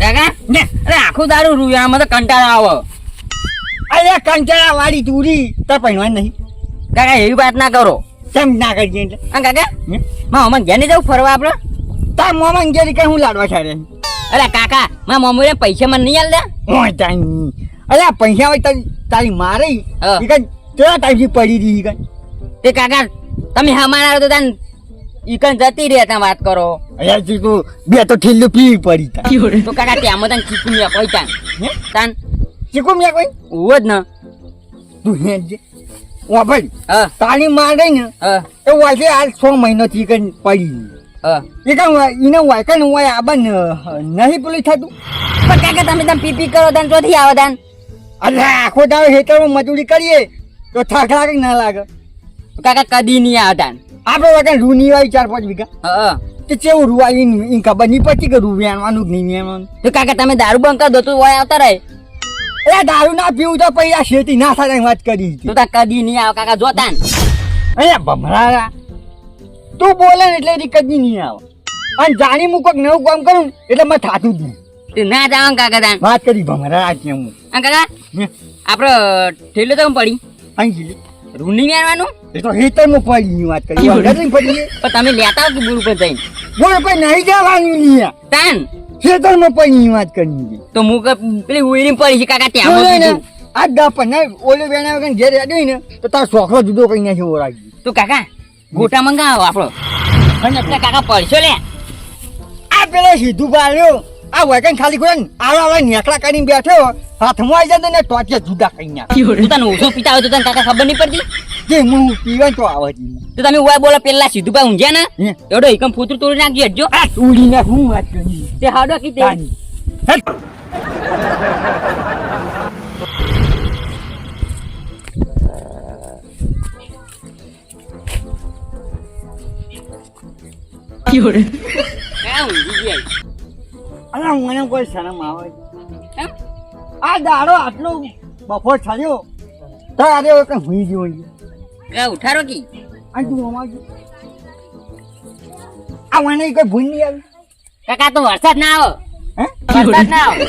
કાકા ને અરે આખું દારૂ રૂયામાં તો કંટાળો આવે. અરે કંટાળા વાળી તુરી તો પહેરવા નહીં. કાકા એવી વાત ના કરો. કેમ ના કરીએ એટલે? હા કાકા? માં અમન ઘેર જવું ફરવા આપણે? તાર મોમાં ગેરી કઈ હું લાડવા છાડે અરે કાકા માં મમ્મી પૈસા મને નહીં ઓય તાઈ. અરે આ પૈસા હોય તારી તારી મારે કેવા ટાઈમથી પડી રહી કઈ? તે કાકા તમે હમારા તો તાન ઈકન જતી રહે ત્યાં વાત કરો. અરે તું બે તો ઠીલું પી પડી તા તો કાકા ત્યાં તને ચીકું કોઈ તાન. હે? તાન ચીકુ મિયા કોઈ? ઉવો જ ન. તું હે જે. ઓ ભાઈ હા. તારી મારે ને એ વાજે આ છ મહિનાથી કઈ પડી હા. એ કઈ એને વાય કઈ વાય આબા નહીં પેલું થતું. પણ કાકા તમે તમે પીપી કરો તાન ચોથી આવે તાન. અરે આખો દાવ હેતરમાં મજૂરી કરીએ તો થાક લાગે ના લાગે? કાકા કદી નહીં આવતા. આપણે વગર રૂની વાળી ચાર પાંચ વીઘા. હા. તો કેવું રૂવાય ખબર નહીં પડતી કે રૂ વેણવાનું નહીં વેણવાનું? તો કાકા તમે દારૂ બંધ કરી દો તો ઓય આવતા રહે. એ દારૂ ના પીવું તો પછી આ શેતી ના થાય વાત કરી તો કદી નહીં આવે કાકા જોતા અહીંયા ભમરારા તું બોલે ને એટલે એની કદી નહીં આવે. અને જાણી મૂકો નવું કામ કરું એટલે મેં થાતું જ નહીં. ના જાવ કાકા વાત કરી ભમરારા કેમ કાકા આપણે ઠેલો તો પડી? અહીં. રૂની મેળવાનું એ તો હેતરમાં પડી ની વાત કરી. નહીં પડી પણ તમે લેતા આવો કે બુર ઉપર જઈને? બોલ પછી નહીં જવાનું ની તાન ખેતરમાં પડી ની વાત કરી તો મુક પેલી ઉઈરી પડી છે કાકા ત્યાં મો ને. આ દસ ને ઓલે વેણા વગર ઘેર હેડ્યો ને તો તાર છોકરો જુદો કઈ નાખી ઓરાગી તો કાકા ગોટા મંગાવો આપણો. અને કાકા પડશો લે. આ પેલો સીધું બાળ્યો આ વેગન ખાલી કોઈ આવા આવા નેકડા કરીને બેઠો હાથમાં આવી જાય ને ટોટિયા જુદા કઈ નાખે. તું તને ઓછો પીતા હોય તો તને કાકા ખબર નહીં પડતી? જે હું પીવા તો આવે તો તમે ઉવા બોલા પેલા સીધું પા ઊંઝ્યા ને. એવડો એકમ ફૂતરું તોડી નાખજો હજો આ તોડી નાખ હું વાત કરી તે હાડો કીધે. તાની. હેટ. અલા મને કોઈ શરમ આવે એમ? આ દાડો આટલો બફોર ચાલ્યો તો આજે કઈ હુઈ ગયો. કાકા ઉઠારો કી? આ તું આમાં આ મને કોઈ ભૂલ નહીં આવી. કાકા તો વરસાદ ના આવો. હે? વરસાદ ના આવો.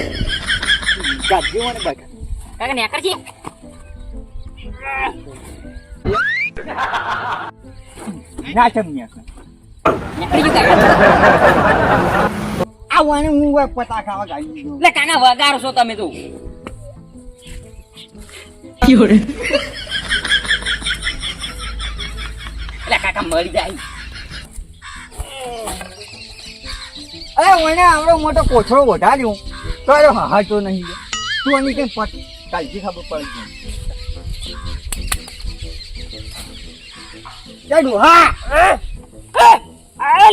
ગાડી મને બગા કાકા નેકર છે ના ચમ્યા નેકર. છે કાકા. આ હું કોઈ પતા ખાવા ગાઈ એટલે કાકા વગાર છો તમે તો. એટલે કાકા મરી જાય. અરે મને આવડો મોટો કોથળો વધાર્યો તો અરે હાહાતો નહીં. તું આની કઈ પટ? કાલથી ખબર પડી ગઈ. ચાલુ હા?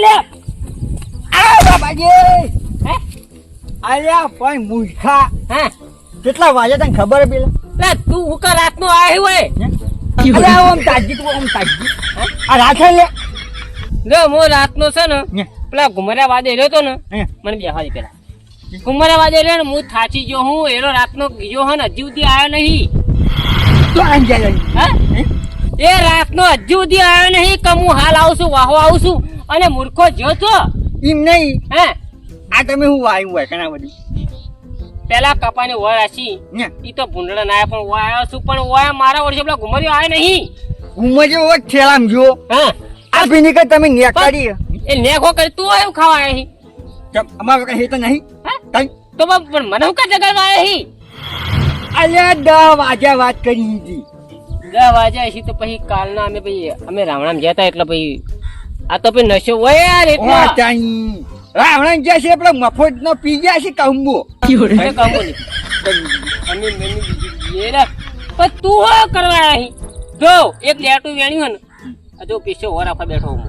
લે. આ બાબાજી. અલ્યા પણ મૂર્ખા. હા? કેટલા વાગે તને ખબર પેલા લે? તું ઉકા રાત નો આવ્યો હોય અરે આમ તાજી તું આમ તાજી આ રાખે લે. લે મો રાત નો છે ને પેલા ઘુમરા વાદે રહ્યો તો ને મને બેહવા દે પેલા. ઘુમરા વાદે રહ્યો ને હું થાચી ગયો હું એનો રાત નો ગયો હે ને હજી સુધી આવ્યો નહીં. તો હા? એ રાત નો હજી સુધી આવ્યો નહીં કે હું હાલ આવશું વાહો આવશું અને મૂર્ખો જો છો એમ નહીં. હે? આ તમે હું વાયું હોય ઘણા બધું. પેલા કપાને વળ આસી ને ઈ તો ભૂંડળા ના પણ ઓય આવ્યો છું પણ ઓય મારા વર્ષે પેલા ઘુમરીઓ આવે નહીં. હું જે ઠેલામ જો હા. આ ભીની કે તમે નેકાડી એ નેખો કરી તું આવ્યો ખાવા કેમ, અમારા કઈ હેત નહીં? હા? કઈ તો પણ મને હું કા જગાડવા આવ્યા હી? અલ્યા દસ વાગ્યા વાત કરી હતી દસ વાગ્યા હશે તો પછી કાલના અમે પછી અમે રાવણામ ગયા હતા એટલે પછી આ તો પછી નશો હોય યાર એટલો. રાવણ જ્યાં છે પેલો મફત નો પી ગયા છે કંબો. પણ તું હો કરવા અહીં જો એક લેટું વેણ્યું ને. જો પીછે ઓર આપવા બેઠો હું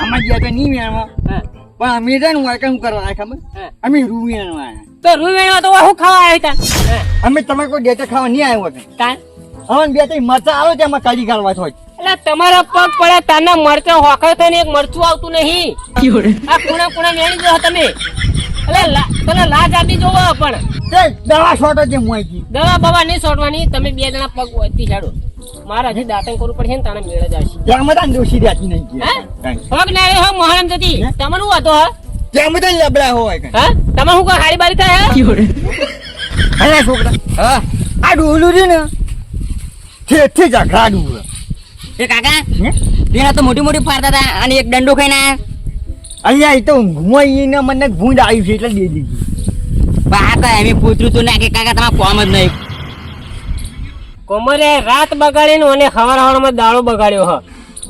આમાં ગયા તો નહીં વેણવા. હા. પણ અમે છે ને વાયકા શું કરવા ખબર? અમે રૂ વેણવા તો રૂ વેણવા તો હું ખાવા આવ્યા હતા? અમે તમે કોઈ ડેટા ખાવા નહીં આવ્યો હતા. હવે બે ત્રણ મરચા આવો તેમાં કાઢી કાઢવા થોય એટલે તમારા પગ પડ્યા તાના મરચા હોખા થઈને એક મરચું આવતું નહીં. આ કુણા કુણા મેળી જો તમે. એટલે તને લાજ આપી જોવો પણ. દવા છોડો જે મોઈજી દવા બવા નહીં છોડવાની તમે બે જણા પગ વચ્ચે છાડો મારા હજી દાતણ કરવું પડશે ને તાણે મેળ જશે ત્યાં દોષી રહેતી નહીં પગ ના હો મોહરમ જતી. હે? તમને શું હતો હા? બધા લબડા હોય હા? તમે શું કહો હારી બારી થાય હા? છોકરા. હા? આ ડોલું છે ને તે જાખરા છે. એ કાકા હે? પેલા તો મોટી મોટી ફાડતા હતા અને એક દંડો ખાઈને આયા. અહીંયા એ તો ઊંઘમાં મને ભૂંડ આવી છે એટલે દે દીધી. બા તો એમ પૂછ્યું તું નાખે. કાકા તમારે કોમ જ નહીં. કોમરે રાત બગાડીને અને હવાર હવારમાં દાળો બગાડ્યો હ.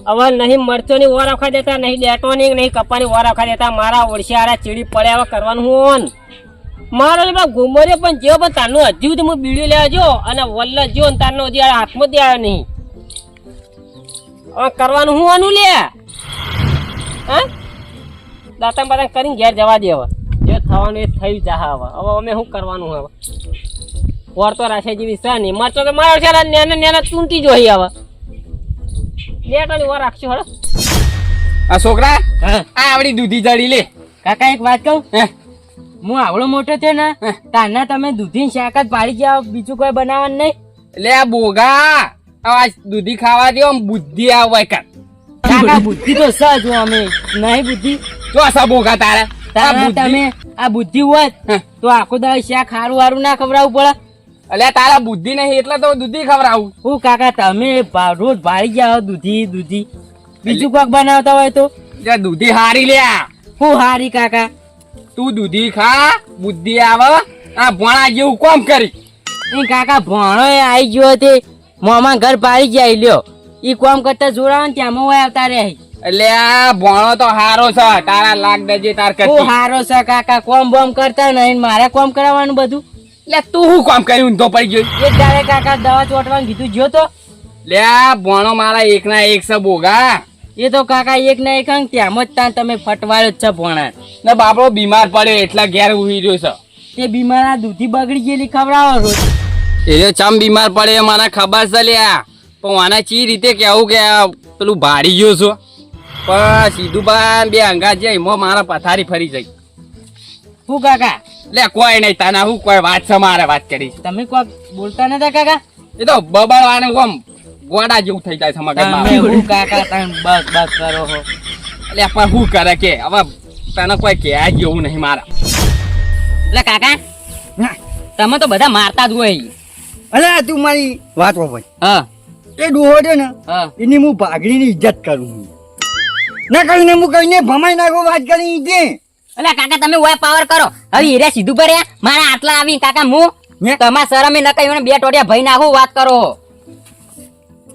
હવે નહીં મરચોની ઓર આખા દેતા નહીં ડેટોની નહીં કપાની ઓર આખા દેતા. મારા ઓળશિયારા ચીડી પડ્યા હવે કરવાનું હું મારો એટલે પેલા પણ જેવો પણ તારનું હજી હું બીડી લેવા જો અને વલ્લ જો ને તારનો હજી હાથમાં જ આવ્યો નહીં. કરવાનું હું આનું લે? હા? દાંતણ બાતણ કરીને ઘેર જવા દે હવે. જે થવાનું એ થઈ જા હવે. હવે અમે શું કરવાનું હવે? વર તો રાશે જેવી છે નહીં. મરચો તો મારો છે નેને નેને ચૂંટી જોઈ હવે. લેટોની વર રાખજો હળો. આ છોકરા આ આવડી દૂધી જડી લે. કાકા એક વાત કહું? હે. હું આવડો મોટો છે ને તાના તમે દૂધી શાક જ પાડી ગયા બીજું કોઈ બનાવવાનું નહીં? લે આ બોગા. આ દૂધી ખાવા દો બુદ્ધિ આવે કર કાકા બુદ્ધિ? તો સજ અમે નહીં બુદ્ધિ. જો સા બોગા તારા. તારા તમે આ બુદ્ધિ હોત તો આખો દાડો શાક ખારું વારું ના ખવડાવવું પડે? અલ્યા તારા બુદ્ધિ નહીં એટલે તો દૂધી ખવડાવું. હું કાકા તમે રોજ ભાળી ગયા દૂધી દૂધી. બીજું કોક બનાવતા હોય તો? દૂધી હારી લ્યા હું હારી કાકા. તું દૂધી ખા બુદ્ધિ આવે. આ ભણા જેવું કોમ કરી. કાકા ભણો આવી ગયો તે. મોમાં ઘર પાડી જાય લ્યો. ઈ કોમ કરતા જોડાવ ને ત્યાં હોય આવતા રહે એટલે આ ભણો તો હારો છે. તારા લાગ દેજે તાર કે તું હારો છે કાકા કોમ બોમ કરતા નહીં મારે કોમ કરાવવાનું બધું? લે તું શું કોમ કર્યું તો પડી ગયો. એક દાડે કાકા દવા ચોટવાનું કીધું જો તો. લે આ ભોણો મારા એક ના એક છે બોગા એ તો કાકા એક ના એક અંક ત્યાં જ ત્યાં તમે ફટવાયો જ છે ભણા ને બાપડો બીમાર પડ્યો એટલા ઘેર ઉહી રહ્યો છે. તે બીમાર આ દૂધી બગડી ગયેલી ખવડાવો રોજ. એ ચમ બીમાર પડે મને ખબર છે લ્યા. પણ આના ચી રીતે કેવું કે પેલું ભાડી ગયો છો. પણ સીધું બા બે અંગા જાય એમાં મારા પથારી ફરી જાય હું કાકા? લે કોઈ નહીં તને હું કોઈ વાત છે મારે વાત કરી. તમે કોઈ બોલતા નતા કાકા? એ તો બબડવાને આમ ગોડા જેવું થઈ જાય છે મગજમાં. હું કાકા તમે બસ બસ કરો હો. એટલે પણ શું કરે કે? હવે તને કોઈ કહેવા જેવું નહીં મારા. એટલે કાકા. તમે તો બધા મારતા જ હોય. અરે તું મારી વાત ભાઈ હા. એ ડોહો છે ને એની હું ભાગડીની ઇજ્જત કરું છું. ના કરીને હું કહીને ભમાઈ નાખો વાત કરી છે અલા કાકા તમે ઓય પાવર કરો. હવે હીરે સીધું પર મારા આટલા આવી કાકા હું તમાર શરમે ન કહ્યું બે ટોટિયા ભાઈ નાખું વાત કરો.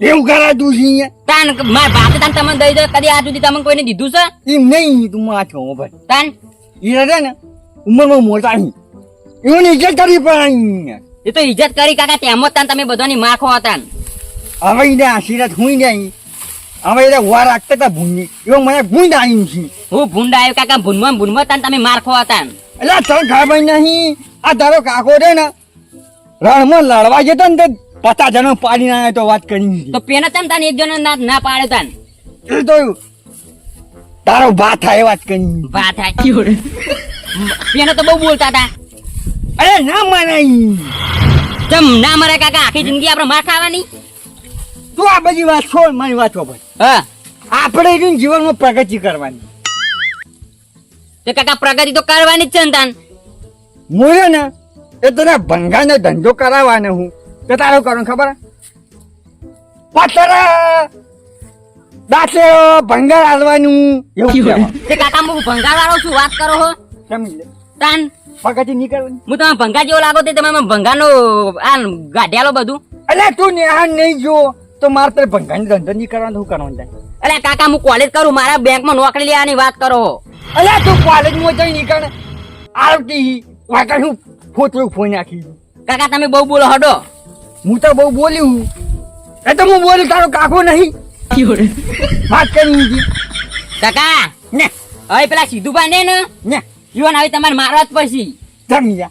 એવું કરાતું છે અહીંયા? તાન માર બાપ તાન તમને દઈ દો. કદી આ સુધી તમને કોઈને દીધું છે? એમ નહીં તું માં છો ભાઈ. તાન. એ છે ને ઉંમરમાં મોટા એવું એની ઇજ્જત કરવી અહીં. એ તો ઇજ્જત કરી કાકા તેમ જ તાન તમે બધાની માખો હતા હવે એને આશીર્વાદ હું જાય હવે એને ઉવા રાખતા હતા ભૂંડી એવો મને ભૂંડ આવ્યું છે. હું ભૂંડ આવ્યો કાકા ભૂનમાં ભૂનમાં તાન તમે મારખો હતા એટલે તને ખબર નહીં. આ તારો કાકો છે ને રણમાં લડવા જતો ને તો પચાસ જણો પાડી ના તો વાત કરી તો પેના તમ તાન એક જણો ના ના પાડે તાન. એ તો તારો ભાત થાય વાત કરી. વાત થાય. પેને તો બહુ બોલતા હતા. અરે ના મનાય ચમ ના મરે કાકા આખી જિંદગી આપણે માર ખાવાની. તું આ બધી વાત છોડ મારી વાત ભાઈ હા. આપણે એની જીવનમાં પ્રગતિ કરવાની. તે કાકા પ્રગતિ તો કરવાની જ છે ને તાન. મોયો ને એ તને ભંગાનો ધંધો કરાવવાનો હું. તો તારો કરું ખબર? પાછળ દાસે ભંગાર હાલવાનું એવું કાકા હું ભંગાર વાળો છું વાત કરો હો. સમજ તાન પ્રગતિ નહીં હું તમે ભંગા જેવો લાગો તે તમે ભંગાનો આ ગાઢિયાલો બધું. અલે તું નેહાન નહીં જો તો મારે તારે ભંગાની ધંધો નહીં કરવાનો શું કરવાનું થાય? અરે કાકા હું કોલેજ કરું મારા બેંકમાં નોકરી લેવાની વાત કરો. અલ્યા તું કોલેજમાં જઈ નીકળ આવતી કાકા હું ફોટો ફોઈ નાખી. કાકા તમે બહુ બોલો હડો. હું તો બહુ બોલ્યું. એ તો હું બોલ્યું તારો કાકો નહીં. વાત કરી કાકા ને. હવે પેલા સીધું બાંધે ને. ને. જીવન આવી તમારે મારવા જ પડશે જમી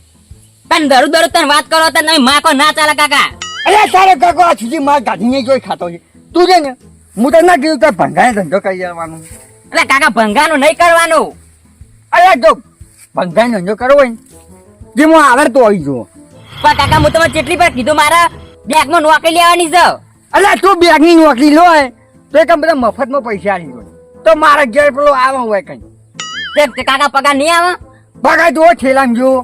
તને દરરોજ દરરોજ તને વાત કરો તો નહીં માકો ના ચાલે કાકા. અરે તારે કાકો આ સુધી માર ગાઢીને જોઈ ખાતો છે. તું છે ને હું તો ના કીધું તો ભંગાને ધંધો કરી દેવાનો. અરે કાકા ભંગાનું નહીં કરવાનું. અરે જો ભંગાને ધંધો કરવો હોય ને જે હું આવડતો આવી જો પણ કાકા હું તમે કેટલી વાર કીધું મારા બેગમાં નોકરી લેવાની છે. અલ્યા તું બેગની નોકરી લો તો એક બધા મફતમાં પૈસા આવી ગયો તો મારા ઘેર પેલો આવો હોય કઈ. તે- કાકા પગાર નહીં આવે? બગા જો ઠેલામ જો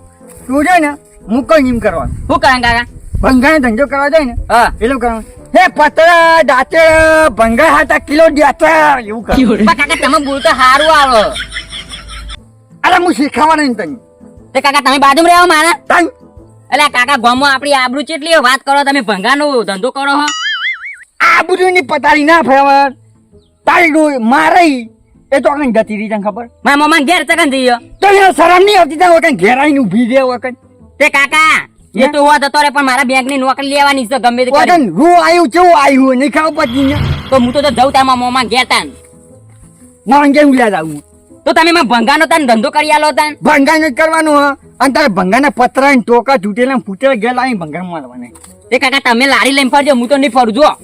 તું છે ને હું કઈ એમ કરવાનું. શું કરે કાકા? ભંગાઈ ધંધો કરવા જાય ને હા. એટલું કરવાનું. હે પતરા દાંતર ભંગા હાટા કિલો દાંતર એવું કર. કાકા તમે બોલતો સારું આવે. અરે હું શીખવાનો ને તને. તે કાકા તમે બાજુમાં રહેવા મારા? તને. એટલે કાકા ગામમાં આપણી આબરૂ ચેટલી વાત કરો તમે ભંગાનો ધંધો કરો હો. આ બધું ની પતાળી ના ફેવર તારી ડોઈ મારી. એ તો કઈ જતી રહી તને ખબર? મારા મમ્મા ઘેર ચકન જઈએ તો એને શરમ નહીં આવતી તને કઈ ઘેરાઈને ઊભી દે વખત તે કાકા એ તો હોત તો પણ મારા બેંકની નોકરી લેવાની છે ગમે તે કરી. હું આવ્યું કેવું આવ્યું નહીં ખાવ પછી ને. તો હું તો જઉં તા મારા મમ્મા ઘેર તાન. માંગે ઉલ્યા આવું તો તમે માં ભંગાનો તાન ધંધો કરી આલો તાન. ભંગાઈ જ કરવાનો હા. અને તારે ભંગાના પતરા ને ટોકા તૂટેલા ને ફૂટેલા ઘેર લાવીને ભંગાર મારવાના. તે કાકા તમે લારી લઈને ફરજો હું તો નહીં ફરું જો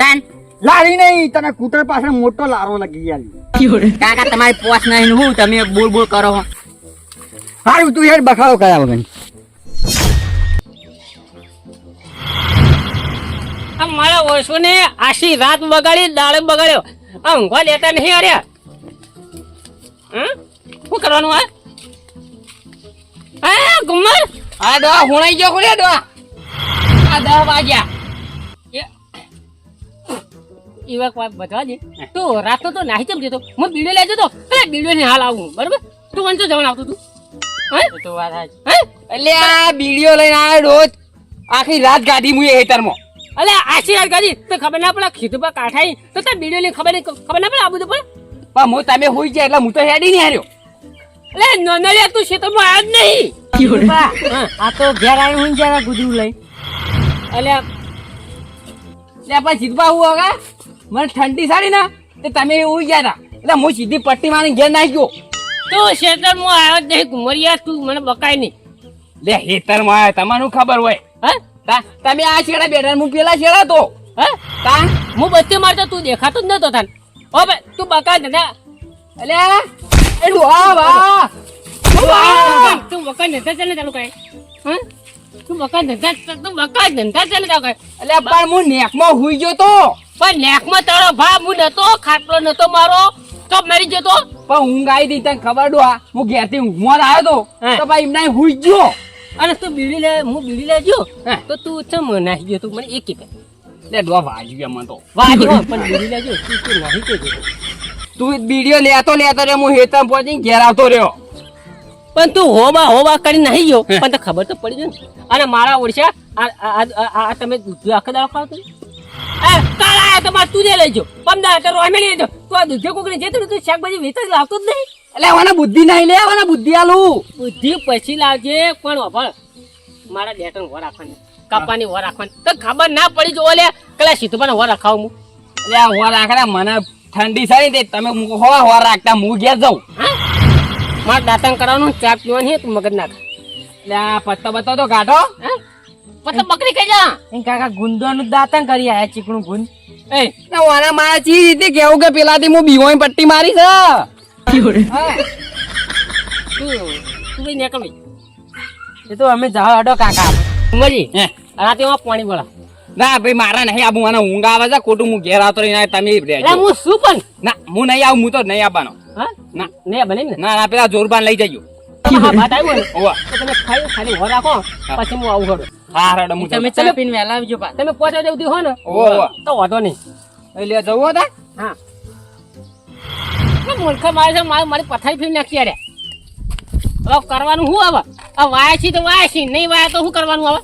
તાન. લારી નહીં તને કૂટર પાછળ મોટો લારો લગી ગયા કાકા તમારી પોસ નહીં હું તમે બોલ બોલ કરો હો. સારું તું યાર બખાડો કર્યા વગર મારા વર્ષો ને આશી રાત બગાડી દાડે બગાડ્યો. આ ઊંઘવા લેતા નહીં અરે. હમ? શું કરવાનું આ? હા ગુમ્મર? આ દવા હુણાઈ ગયો ખોલ્યા દવા. આ દવા વાગ્યા. એ વાત બધા દે. તું રાતનો તો નાહી ચમ જતો હું બીડો લેજો તો અરે બીડો ને હાલ આવું. બરાબર? તું વંચો જવાનું આવતું તું? હે? તો વાત. હે? એટલે આ બીડીઓ લઈને આવ્યો રોજ. આખી રાત ગાડી મુએ હેતરમાં. અલે આશી યાર ગાડી તો ખબર ના પડે ખીધું પર કાઠાઈ? તો તે બીડીઓ ની ખબર નહીં ખબર ના પડે આ બધું પણ? પણ હું તમે હોઈ જાય એટલે હું તો હેડી નહીં હાર્યો. અલે નોનલિયા તું ખેતરમાં આવ્યો જ નહીં. બા, આ તો ઘેર આવ્યો હું જરા ગુજરું લઈ. અલ્યા એટલે પણ સીધવા હું હવે. મને ઠંડી સારી ના તે તમે ઉઈ ગયા હતા એટલે હું સીધી પટ્ટી મારી ઘેર નાખ્યો તો શેતર ખેતરમાં આવ્યો જ નહીં કુંવરિયા તું મને બકાય નહીં. લે હેતરમાં આવ્યો તમારું ખબર હોય. હા? તમે આ છેડા બેઠા ને હું પેલા છેડા તો હા? તા. હું બચ્ચે મારતો તું દેખાતો જ નતો તને. ઓ ભાઈ તું બકા ને એટલે એ વાહ. વા તું બકા- ધંધા ચાલે ચાલુ કઈ. હા? તું બકા ધંધા તું બકા ધંધા ચાલે ચાલુ કઈ. એટલે પણ હું નેકમાં હુઈ ગયો તો. પણ નેકમાં તારો ભાવ હું નતો ખાટલો નતો મારો. તો મરી જતો પણ ઊંઘ આવી હતી તને ખબર ડોહા હું ઘેરથી ઊંઘમાં આવ્યો તો તો ભાઈ એમના હુઈ ગયો. અને તું બીડી લે હું બીડી લેજો. તો તું ચમ નાખી ગયો? તું મને એક કે લે ડોહા વાજી ગયા મને તો વાજી પણ બીડી લેજો તું તું નાહી કે તું બીડીઓ લેતો લેતો રે હું હેતમ પહોંચીને ઘેર આવતો રહ્યો. પણ તું હોબા હોબા કરી નહીં ગયો. પણ તો ખબર તો પડી જ ને. અને મારા ઓળશા આ તમે આખા દાડો ખાવ કાલ આયા તો જ લેજો પમદા તો રોમે લેજો તું આ દૂધે કોકને જતું તું શાકભાજી વેચા જ લાવતો જ નહીં. એટલે મને બુદ્ધિ નહીં લે બુદ્ધિ આલું. બુદ્ધિ પછી લાવજે પણ મારા ડેટન વર રાખવાની કાપાની વર રાખવાની. તો ખબર ના પડી જો લે કલા સીધું વર રખાવું હું. એટલે આ રાખડા મને ઠંડી સારી તે તમે મૂકો હો રાખતા હું ઘેર જાઉં. હા? મારે દાંતણ કરવાનું ચા પીવાની હે તું મગજ ના ખા એટલે આ પત્તો બત્તો તો કાઢો. હા? પછી બકરી કઈ જા. એ કાકા ગુંદવાનું દાતન કરી આયા ચીકણું ગુંદ. એ. એટલે વાના મારા ચી રીતે કેવું કે પેલાથી હું બીવોય પટ્ટી મારી છે? તું તું ભાઈ નીકળ. એ તો અમે જાવ અડો કાકા. ઉમરજી હે. રાતે માં પાણી બોલા ના ભાઈ મારા નહીં આવું. મને ઊંઘ આવે છે ખોટું હું ઘેર આવતો રહીને તમે રહેજો. હું શું પણ? ના હું નહીં આવું હું તો નહીં આવવાનો. હા? ના. નહીં બને ના? ના પેલા જોરબાન લઈ જજો. હા વાત ને તો તમે ખાઈ ખાલી હો રાખો પછી હું આવું હડો હા રડો હું તમે તમે ચા પીને વહેલા આવજો પા તમે પહોંચા દેવતી હો ને ઓવા, ઓવા. તો વાંધો નહીં. લે જવું હતા હા. મૂર્ખ મારે છે મારે મારી પથારી ફેરી નાખી અરે હવે કરવાનું શું હવે? આ વાયા છી તો વાયા છી નહીં વાયા તો શું કરવાનું હવે?